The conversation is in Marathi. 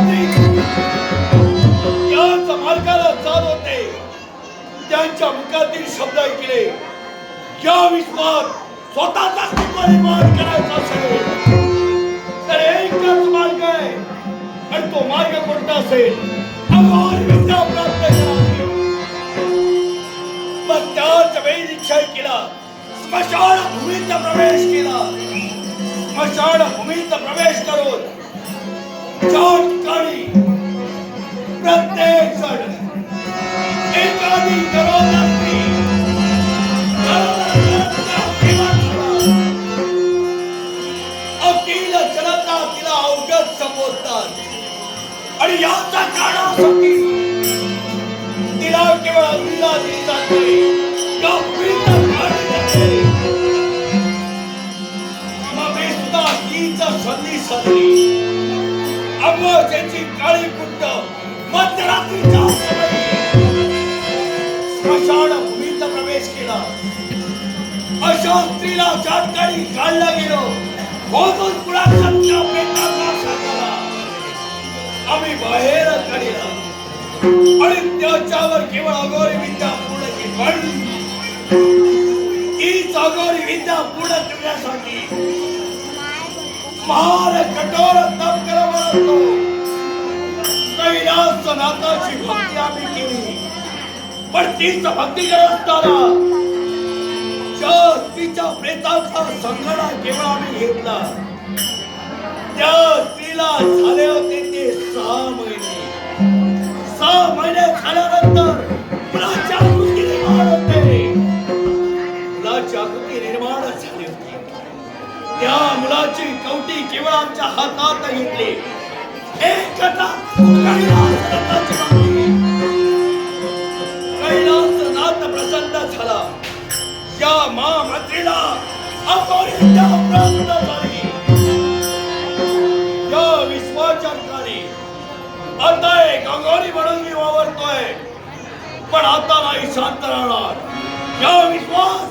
होते. त्याच मार्गाला चाल होते. त्यांच्या मुखातील शब्द ऐकले. या विश्वात स्वतःचा निर्माण करायचा असेल. तर एकच मार्ग आहे. आणि तो मार्ग कोणता असेल? अगोदर विद्या प्राप्त करावी मग त्याच वेळी निश्चय केला. स्मशान भूमीत प्रवेश केला. स्मशान भूमीत प्रवेश करून चार तिला संबोधतात. आणि याचा कारणासाठी तिला केवळ अग्नीला दिली जाते सुद्धा संधी साधली काळी कुट्ट मध्यरात्रीच्या स्मशान भूमीत प्रवेश केला. अशा स्त्रीला जाणकारी काढला गेलो. खोदून पुढा मंचावर केवळ अगोरी विद्या पूर्ण केली. पण हीच अगोरी विद्या पूर्ण करण्यासाठी फार कठोर तप करावा लागतो कैलास नाथाची भक्ती आम्ही केली. पण तीच भक्ती करत असताना ज्या स्त्रीच्या प्रेताचा संगणा केवळ आम्ही घेतला. त्या स्त्रीला झाले होते ते सहा महिने. सहा महिने झाल्यानंतर मला जागृती निर्माण होते। मला जागृती निर्माण झाली होती। त्या मुलाची कवटी केवळ आमच्या हातात घेतली। एक कथा कैलासनाथ प्रसन्न झाला। या महामंत्रीला अपरित्या प्राप्त પણ આવતા નહીં શાંતરાણા ક્યાં વિશ્વાસ?